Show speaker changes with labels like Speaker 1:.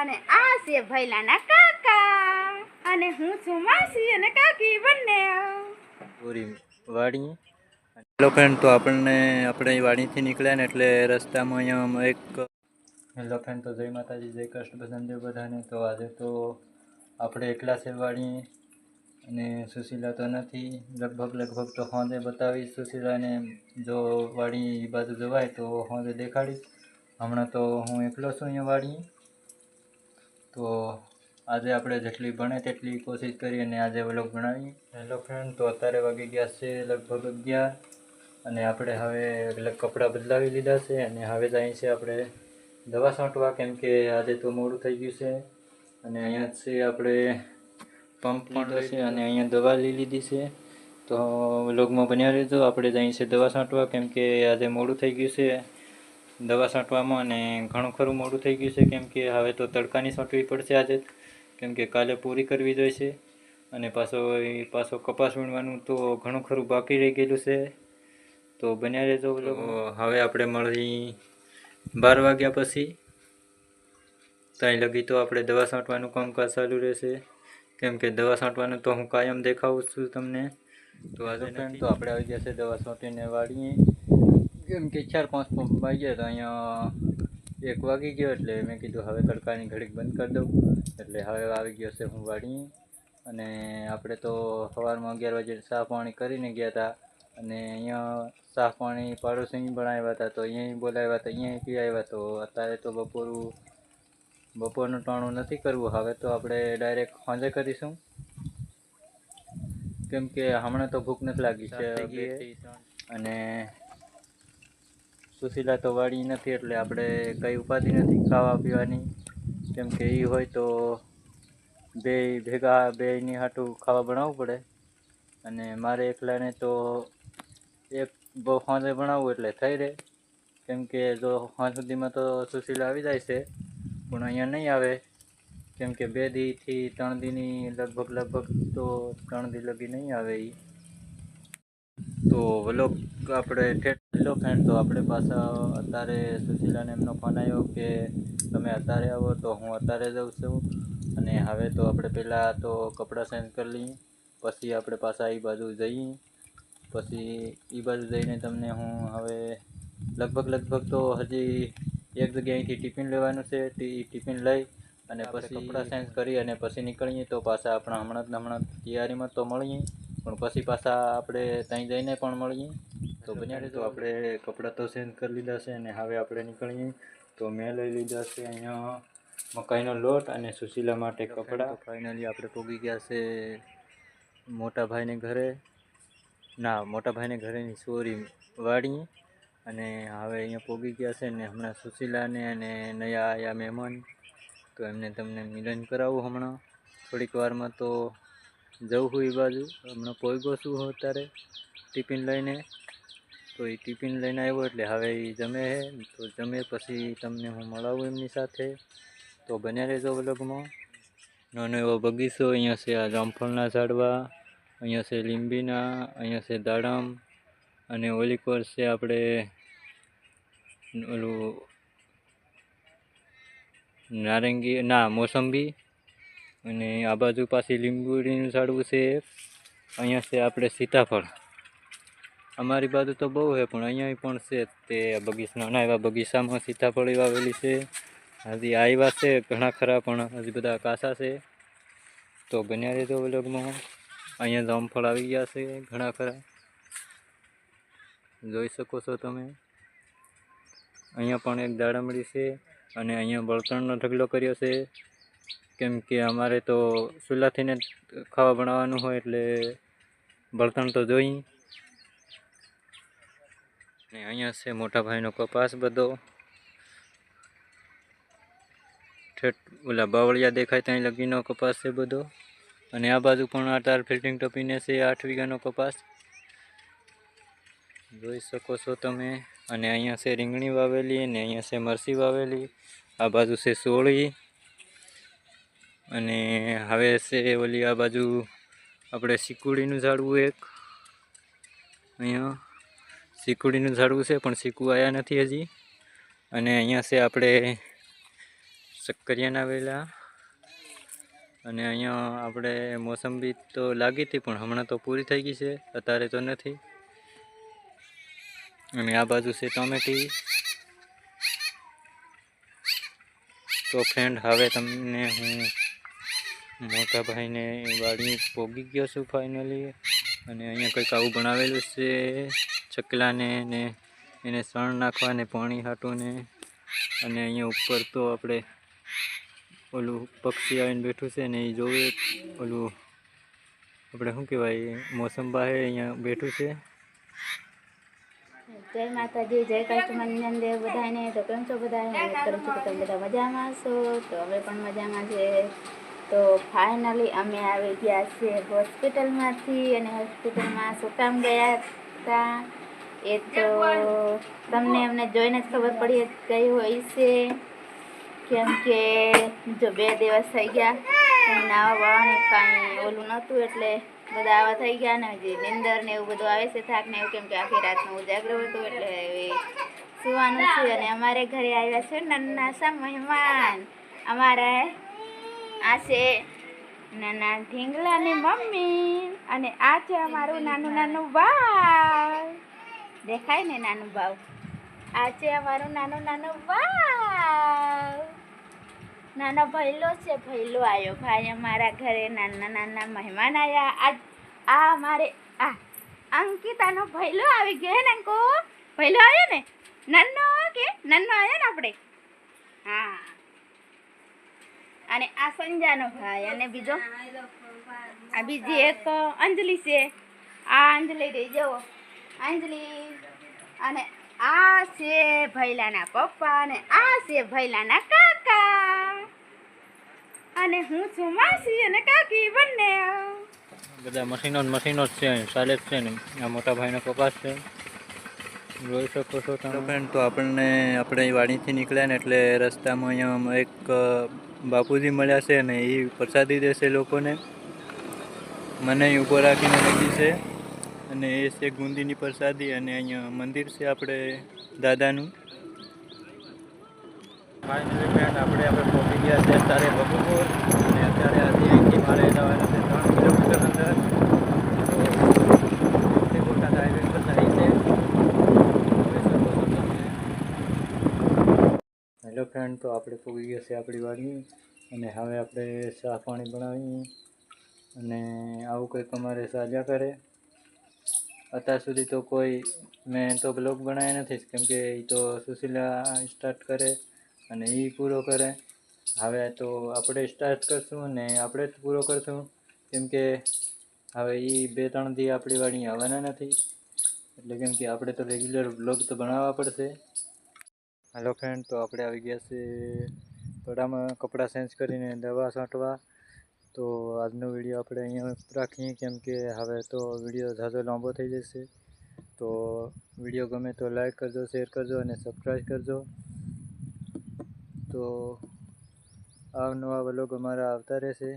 Speaker 1: અને આ છે ભૈલાના કાકા. અને હું છું માસી અને કાકી બંને.
Speaker 2: વાડી હેલો ફ્રેન્ડ તો આપણને, આપણે વાડીથી નીકળ્યા ને એટલે રસ્તામાં અહીંયા એક હેલો ફ્રેન્ડ તો જય માતાજી, જય કૃષ્ણ બધાને બધાને. તો આજે તો આપણે એકલા છે વાડી અને સુશીલા તો નથી. લગભગ લગભગ તો હોંદે બતાવીશ સુશીલાને. જો વાડી બાજુ જવાય તો હોંદે દેખાડીશ. હમણાં તો હું એકલો છું અહીંયા વાડી તો આજે આપણે જેટલી બને તેટલી કોશિશ કરી અને આજે વ્લોગ બનાવી હેલો ફ્રેન્ડ તો અત્યારે વાગી ગયા છે લગભગ અગિયાર. અને આપણે હવે એટલે કપડાં બદલાવી લીધા છે અને હવે જાય છે આપણે દવા છાંટવા, કેમ કે આજે તો મોડું થઈ ગયું છે. અને અહીંયા છે આપણે પંપ પણ છે અને અહીંયા દવા લઈ લીધી છે. તો વ્લોગમાં બન્યા રહેજો. આપણે જઈએ છે દવા છાંટવા, કેમ કે આજે મોડું થઈ ગયું છે. દવા છાંટવામાં અને ઘણું ખરું મોડું થઈ ગયું છે. કેમ કે હવે તો તડકાની છાંટવી પડશે આજે કેમ કે કાલે પૂરી કરવી જોઈશે અને પાછો પાછો કપાસ વીણવાનું તો ઘણું ખરું બાકી રહી ગયેલું છે. તો બન્યા રહેજો હવે આપણે મળી બાર વાગ્યા પછી. ત્યાં લગી તો આપણે દવા છાંટવાનું કામકાજ ચાલુ રહેશે. કેમ કે દવા છાંટવાનું તો હું કાયમ દેખાવું છું તમને. તો આજે તો આપણે આવી ગયા છે દવા છાંટીને વાળીએ. કેમ કે ચાર પાંચ પંપ વાગી ગયા તો અહીંયા એક વાગી ગયો એટલે મેં કીધું હવે તડકાની ઘડીક બંધ કરી દઉં. એટલે હવે આવી ગયો છે હું વાડીએ. અને આપણે તો સવારમાં અગિયાર વાગે ચા પાણી કરીને ગયા હતા. અને અહીંયા સાફ પાણી પાડોશી પણ આવ્યા હતા તો અહીંયા બોલાવ્યા હતા અહીંયા પી આવ્યા તો અત્યારે તો બપોરું બપોરનું ટાણું નથી કરવું. હવે તો આપણે ડાયરેક્ટ સાંજે કરીશું. કેમ કે હમણાં તો ભૂખ નથી લાગી છે અને સુશીલા તો વાળી નથી એટલે આપણે કંઈ ઉપાધિ નથી ખાવા પીવાની. કેમ કે એ હોય તો બે ભેગા બેયની હાટું ખાવા બનાવવું પડે. અને મારે એકલાને તો એક બહુ સાંજે બનાવવું એટલે થઈ રહે. કેમ કે જો સાંજ સુધીમાં તો સુશીલા આવી જાય છે, પણ અહીંયા નહીં આવે. કેમ કે બે દીથી ત્રણ દીની લગભગ લગભગ તો ત્રણ દી લગી નહીં આવે એ તો વ્લોગ આપણે ઠેઠ ફ્રેન્ડ તો આપણે પાછા અત્યારે સુશીલાને એમનો ફોન આવ્યો કે તમે અત્યારે આવો તો હું અત્યારે જઉં છું. અને હવે તો આપણે પહેલાં તો કપડાં ચેન્જ કરી લઈએ પછી આપણે પાછા એ બાજુ જઈએ પછી એ બાજુ જઈને તમને હું હવે લગભગ લગભગ તો હજી એક જગ્યાએથી ટિફિન લેવાનું છે ટિફિન લઈ અને પછી કપડાં ચેન્જ કરી અને પછી નીકળીએ તો પાછા આપણા હમણાં જ હમણાં તૈયારીમાં તો મળીએ પણ પછી પાછા આપણે ત્યાં જઈને પણ મળીએ. તો બન્યા તો આપણે કપડાં તો ચેન્જ કરી લીધા છે અને હવે આપણે નીકળીએ. તો મેં લઈ લીધા છે અહીંયા મકાઈનો લોટ અને સુશીલા માટે કપડાં. ફાઇનલી આપણે પોગી ગયા છે મોટા ભાઈને ઘરે. ના મોટા ભાઈને ઘરેની સોરી વાડીએ અને હવે અહીંયા પોગી ગયા છે ને હમણાં સુશીલાને અને નયા આયા મહેમાન. તો એમને તમને મિલન કરાવું હમણાં. થોડીક વારમાં તો જવું હું એ બાજુ. હમણાં પહોંચ્યો છું શું અત્યારે ટિફિન લઈને. તો એ ટિફિન લઈને આવ્યો એટલે હવે એ જમે તો જમે પછી તમને હું મળાવું એમની સાથે. તો બન્યા રહેજો વ્લોગમાં. નાનો એવો બગીચો, અહીંયા છે આ જામફળના ઝાડવા, અહીંયા છે લીંબીના, અહીંયા છે દાડમ અને ઓલી કોર છે આપણે ઓલું નારંગી, ના, મોસંબી અને આ બાજુ પાછી લીંબુડીનું ઝાડવું છે. અહીંયા છે આપણે સીતાફળ. અમારી બાજુ તો બહુ છે, પણ અહીંયા પણ છે તે બગીચા ના, એવા બગીચામાં સીતાફળ વાવેલી છે. હજી આવ્યા છે, ઘણા ખરા, પણ હજી બધા કાસા છે. તો બન્યા રહેતો વ્લોગમાં. અહીંયા જામફળ આવી ગયા છે, ઘણા ખરા. જોઈ શકો છો તમે. અહીંયા પણ એક દાડામડી છે, અને અહીંયા બળતણનો ઢગલો કર્યો છે. કેમ કે અમારે તો ચૂલાથીને ખાવા બનાવવાનું હોય, એટલે બળતણ તો જોઈ. ને અહીંયા છે મોટા ભાઈનો કપાસ બધો. ઠેઠ ઓલા બાવળિયા દેખાય ત્યાં લગીનો કપાસ છે બધો. અને આ બાજુ પણ આ તાર ફિલ્ટિંગ ટપીને છે આઠ વીઘાનો કપાસ. જોઈ શકો છો તમે. અને અહીંયા છે રીંગણી વાવેલી અને અહીંયા છે મરસી વાવેલી. આ બાજુ છે સોળી. અને હવે છે ઓલી આ બાજુ આપણે સિકુડીનું ઝાડવું એક. અહીંયા. સિકુડીનું ઝાડવું છે, પણ સીકુ આવ્યા નથી હજી. અને અહીંયા છે આપણે શક્કરિયાના વેલા. અને અહીંયા આપણે મોસંબી તો લાગી હતી, પણ હમણાં તો પૂરી થઈ ગઈ છે, અત્યારે તો નથી. અને આ બાજુ છે ટોમેટી. તો ફ્રેન્ડ હવે તમને હું મોટા ભાઈને વાડી પોગી ગયો છું ફાઇનલી અને અહીંયા કંઈક આવું બનાવેલું છે. ચકલાને ને એને સણ નાખવાને, પાણી હાટુંને અને અહીંયા ઉપર તો આપણે ઓલું પક્ષી આવીને બેઠું છે ને એ જોવે ઓલું આપણે શું કહેવાય મોસમ બાહે અહીંયા બેઠું છે.
Speaker 1: જય માતાજી, જય કૃષ્ણ દેવ બધાને. તો કેમ છો બધા કરું છું? તમે બધા મજામાં છો તો અમે પણ મજામાં છે. તો ફાઇનલી અમે આવી ગયા છીએ હોસ્પિટલમાંથી અને હોસ્પિટલમાં શું કામ ગયા હતા. એ તો તમને અમને જોઈને જ ખબર પડી ગઈ હોય છે. કેમ કે જો બે દિવસ થઈ ગયા, કંઈ નાવા બાવાની કાંઈ ઓલું નહોતું, એટલે બધા આવા થઈ ગયા ને હજી નિંદર ને એવું બધું આવે છે થાક ને એવું, કેમ કે આખી રાતનું ઉજાગરો હતું, એટલે સુવાનું છે. અને અમારે ઘરે આવ્યા છે નાના સા મહેમાન. અમારા આ છે નાના ઢીંગલાની મમ્મી. અને આ છે અમારું નાનું નાનું બાવ દેખાય ને નાનું ભાવ? આ છે અમારું નાનું નાનું ભાવ. નાનો ભૈલો છે, ભૈલો આવ્યો ભાઈ અમારા ઘરે નાના નાના મહેમાન આવ્યા આ આ અમારે, આ, અંકિતાનો ભૈલો આવી ગયો ને અંકો? ભૈલો આવ્યો ને? નાનો કે, નાનો આવ્યો ને આપણે? હા. અને આ સંજાનો ભાઈ અને બીજો? આ બીજી એક અંજલિ છે. આ અંજલિ રહી જવો અંજલિ અને આ છે ભૈલાના પપ્પા અને આ છે ભૈલાના કાકા. અને હું છું માસી અને કાકી બંને.
Speaker 2: બધા મશીનો મશીનો જ છે ચાલે જ છે ને. આ મોટા ભાઈનો કપાસ છે. જોઈ શકો છો તમે. ફ્રેન્ડ તો આપણને આપણે વાડીથી નીકળ્યા ને એટલે રસ્તામાં અહીંયા એક બાપુજી મળ્યા છે ને એ પ્રસાદી દેશે લોકોને. મને ઊભો રાખીને લખી છે. અને એ છે ગુંદીની પ્રસાદી અને અહીંયા મંદિર છે આપણે દાદાનું. ફાઇનલી ફ્રેન્ડ આપણે આપણે પહોંચી ગયા છે અત્યારે બપોર અને અત્યારે આજે અહીંથી મારે જવાનું છે ત્રણ કિલોમીટર અંદર. હેલો ફ્રેન્ડ તો આપણે પૂગી ગયા છે આપણી વાડી અને હવે આપણે ચા પાણી બનાવીએ. અને આવું કંઈક અમારે સાજા કરે. અત્યાર સુધી તો કોઈ, મેં તો બ્લોગ બનાવ્યા નથી કેમ કે એ તો સુશીલા સ્ટાર્ટ કરે અને એ પૂરો કરે. હવે તો આપણે સ્ટાર્ટ કરશું અને આપણે જ પૂરો કરશું. કેમ કે હવે એ બે ત્રણ દી આપણી વાળી આવવાના નથી. એટલે કેમ કે આપણે તો રેગ્યુલર બ્લોગ તો બનાવવા પડશે. હેલો ફ્રેન્ડ તો આપણે આવી ગયા છે. થોડામાં કપડાં ચેન્જ કરીને દવા છાંટવા. તો આજનો વીડિયો આપણે અહીંયા રાખીએ, કેમ કે હવે તો વીડિયો ઝાઝો લાંબો થઈ જશે. તો વીડિયો ગમે તો લાઈક કરજો શેર કરજો અને સબસ્ક્રાઈબ કરજો. તો અવનવા વ્લોગ અમારા આવતા રહેશે.